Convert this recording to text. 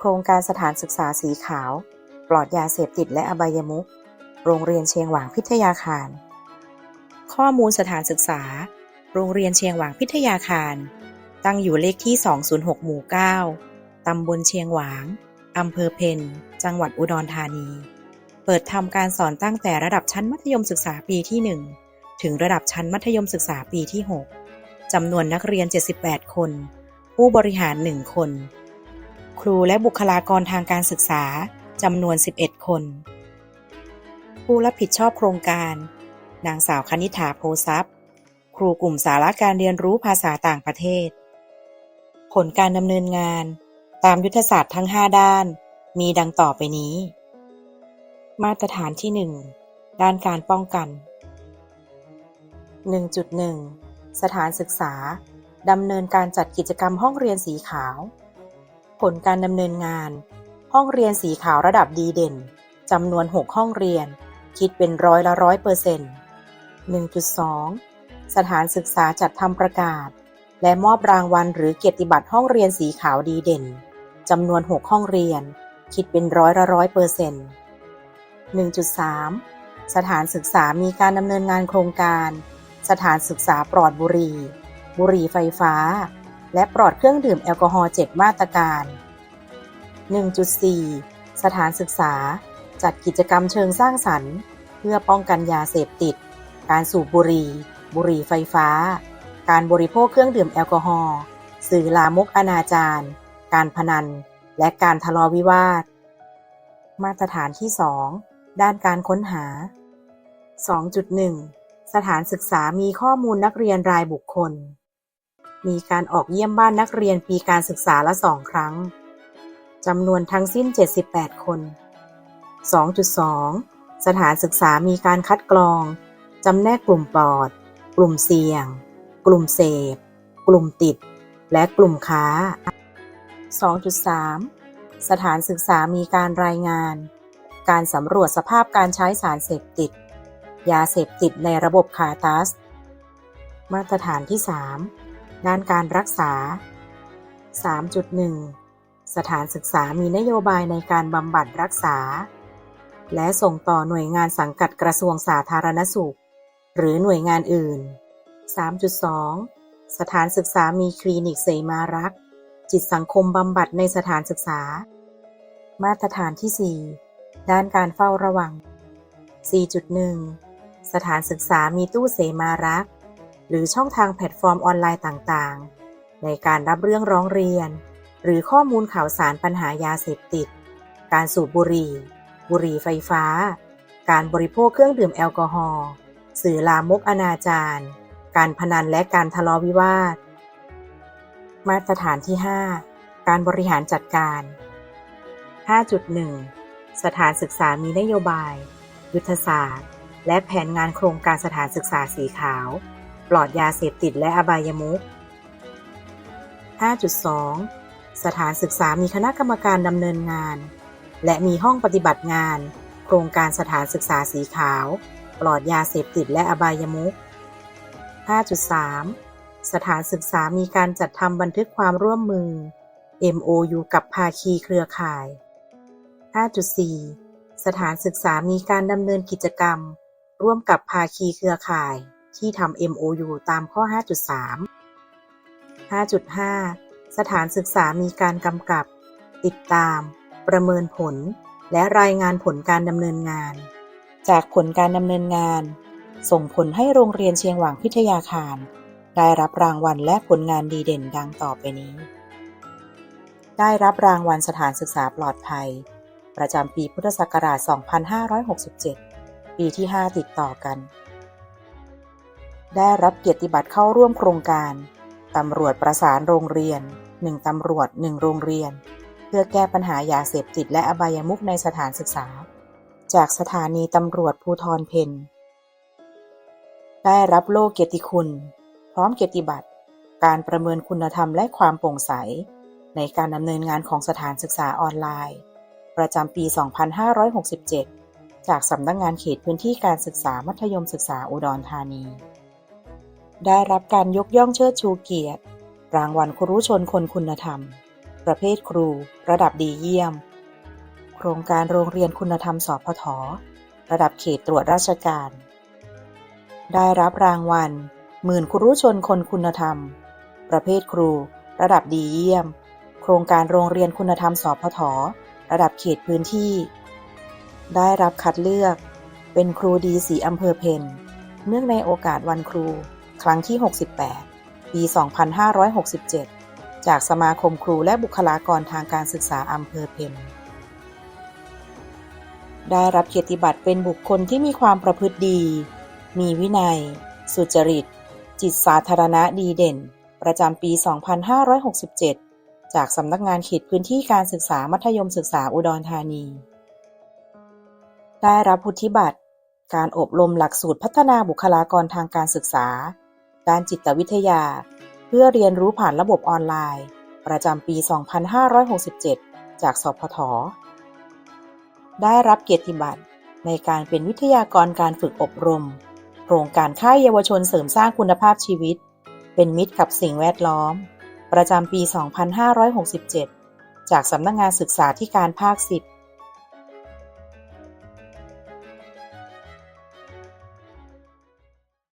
โครงการสถานศึกษาสีขาว ปลอดยาเสพติดและอบายมุขโรงเรียนเชียงหวางพิทยาคาร ข้อมูลสถานศึกษา โรงเรียนเชียงหวางพิทยาคาร ตั้งอยู่เลขที่ 206 หมู่ 9 ตำบลเชียงหวาง อำเภอเพนจังหวัดอุดรธานี เปิดทำการสอนตั้งแต่ระดับชั้นมัธยมศึกษาปีที่ 1 ถึงระดับชั้นมัธยมศึกษาปีที่ 6จำนวนนักเรียน 78 คน ผู้บริหาร 1 คน ครูและบุคลากรทางการศึกษาจำนวน 11 คน ผู้รับผิดชอบโครงการ นางสาวคณิ t าโพซัพครูกลุ่มสาระการเรียนรู้ภาษาต่างประเทศ ผลการดำเนินงาน ตามยุทธศาสตร์ทั้ง 5 ด้าน มีดังต่อไปนี้ มาตรฐานที่ 1 ด้านการป้องกัน 1.1 สถานศึกษาดำเนินการจัดกิจกรรมห้องเรียนสีขาว ผลการดำเนินงาน ห้องเรียนสีขาวระดับดีเด่นจำนวน 6 ห้องเรียน คิดเป็นร้อยละร้อยเปอร์เซ็นต์1.2 สถานศึกษาจัดทำประกาศ และมอบรางวัลหรือเกียรติบัตรห้องเรียนสีขาวดีเด่นจำนวน 6 ห้องเรียน คิดเป็นร้อยละร้อยเปอร์เซ็นต์1.3 สถานศึกษามีการดำเนินงานโครงการ สถานศึกษาปลอดบุหรี่ บุหรี่ไฟฟ้า และปลอดเครื่องดื่มแอลกอฮอล์7มาตรการ 1.4 สถานศึกษา จัดกิจกรรมเชิงสร้างสรรค์ เพื่อป้องกันยาเสพติด การสูบบุหรี่ บุหรี่ไฟฟ้า การบริโภคเครื่องดื่มแอลกอฮอล์ สื่อลามกอนาจารการพนัน และการทะเลาะวิวาท มาตรฐานที่ 2 ด้านการค้นหา 2.1 สถานศึกษามีข้อมูลนักเรียนรายบุคคล มีการออกเยี่ยมบ้านนักเรียนปีการศึกษาละสองครั้ง จำนวนทั้งสิ้น 78 คน 2.2 สถานศึกษามีการคัดกรอง จำแนกกลุ่มปลอด กลุ่มเสี่ยง กลุ่มเสพ กลุ่มติด และกลุ่มค้า 2.3 สถานศึกษามีการรายงาน การสำรวจสภาพการใช้สารเสพติด ยาเสพติดในระบบคาตัส มาตรฐานที่ 3 ด้านการรักษา 3.1 สถานศึกษามีนโยบายในการบำบัดรักษา และส่งต่อหน่วยงานสังกัดกระทรวงสาธารณสุข หรือหน่วยงานอื่น 3.2 สถานศึกษามีคลินิกเสมารักจิตสังคมบำบัดในสถานศึกษา มาตรฐานที่ 4 ด้านการเฝ้าระวัง 4.1 สถานศึกษามีตู้เสมารัก หรือช่องทางแพลตฟอร์มออนไลน์ต่างๆ ในการรับเรื่องร้องเรียน หรือข้อมูลข่าวสารปัญหายาเสพติด การสูบบุหรี่ บุหรี่ไฟฟ้า การบริโภคเครื่องดื่มแอลกอฮอล์ สื่อลามกอนาจารการพนันและการทะเลาะวิวาท มาตรฐานที่ 5 การบริหารจัดการ 5.1 สถานศึกษามีนโยบาย ยุทธศาสตร์ และแผนงานโครงการสถานศึกษาสีขาว ปลอดยาเสพติดและอบายมุข 5.2 สถานศึกษามีคณะกรรมการดำเนินงาน และมีห้องปฏิบัติงาน โครงการสถานศึกษาสีขาว ปลอดยาเสพติดและอบายมุข 5.3 สถานศึกษามีการจัดทำบันทึกความร่วมมือ MOU กับภาคีเครือข่าย 5.4 สถานศึกษามีการดำเนินกิจกรรม ร่วมกับภาคีเครือข่าย ที่ทำ MOU ตามข้อ 5.3 5.5 สถานศึกษามีการกำกับ ติดตาม ประเมินผล และรายงานผลการดำเนินงาน จากผลการดำเนินงาน ส่งผลให้โรงเรียนเชียงหวางพิทยาคาร ได้รับรางวัลและผลงานดีเด่นดังต่อไปนี้ ได้รับรางวัลสถานศึกษาปลอดภัย ประจำปีพุทธศักราช 2567 ปีที่ 5 ติดต่อกัน ได้รับเกียรติบัตรเข้าร่วมโครงการ ตำรวจประสานโรงเรียน 1 ตำรวจ 1 โรงเรียน เพื่อแก้ปัญหายาเสพติดและอบายมุขในสถานศึกษา จากสถานีตำรวจภูทรเพนได้รับโล่เกียรติคุณ พร้อมเกียรติบัตร การประเมินคุณธรรมและความโปร่งใส ในการดำเนินงานของสถานศึกษาออนไลน์ ประจำปี 2567 จากสำนักงงานเขตพื้นที่การศึกษามัธยมศึกษาอุดรธานี ได้รับการยกย่องเชิดชูเกียรติ รางวัลครูชนคนคุณธรรม ประเภทครู ระดับดีเยี่ยม โครงการโรงเรียนคุณธรรมสพทระดับเขตตรวจราชการ ได้รับรางวัล หมื่นครุชนคนคุณธรรม ประเภทครู ระดับดีเยี่ยม โครงการโรงเรียนคุณธรรมสพทระดับเขตพื้นที่ ได้รับคัดเลือก เป็นครูดีสีอำเภอเพนเนื่องในโอกาสวันครู ครั้งที่ 68 ปี 2567 จากสมาคมครูและบุคลากรทางการศึกษาอำเภอเพนได้รับเกียรติบัตรเป็นบุคคลที่มีความประพฤติดี มีวินัย สุจริต จิตสาธารณะดีเด่น ประจำปี 2567 จากสำนักงานเขตพื้นที่การศึกษามัธยมศึกษาอุดรธานี ได้รับวุฒิบัตร การอบรมหลักสูตรพัฒนาบุคลากรทางการศึกษาานจิตวิทยา เพื่อเรียนรู้ผ่านระบบออนไลน์ ประจำปี 2567 จากสพท ได้รับเกียรติบัตรในการเป็นวิทยากรการฝึกอบรม โครงการค่ายเยาวชนเสริมสร้างคุณภาพชีวิต เป็นมิตรกับสิ่งแวดล้อม ประจำปี 2567 จากสำนักงานศึกษาธิการภาค 10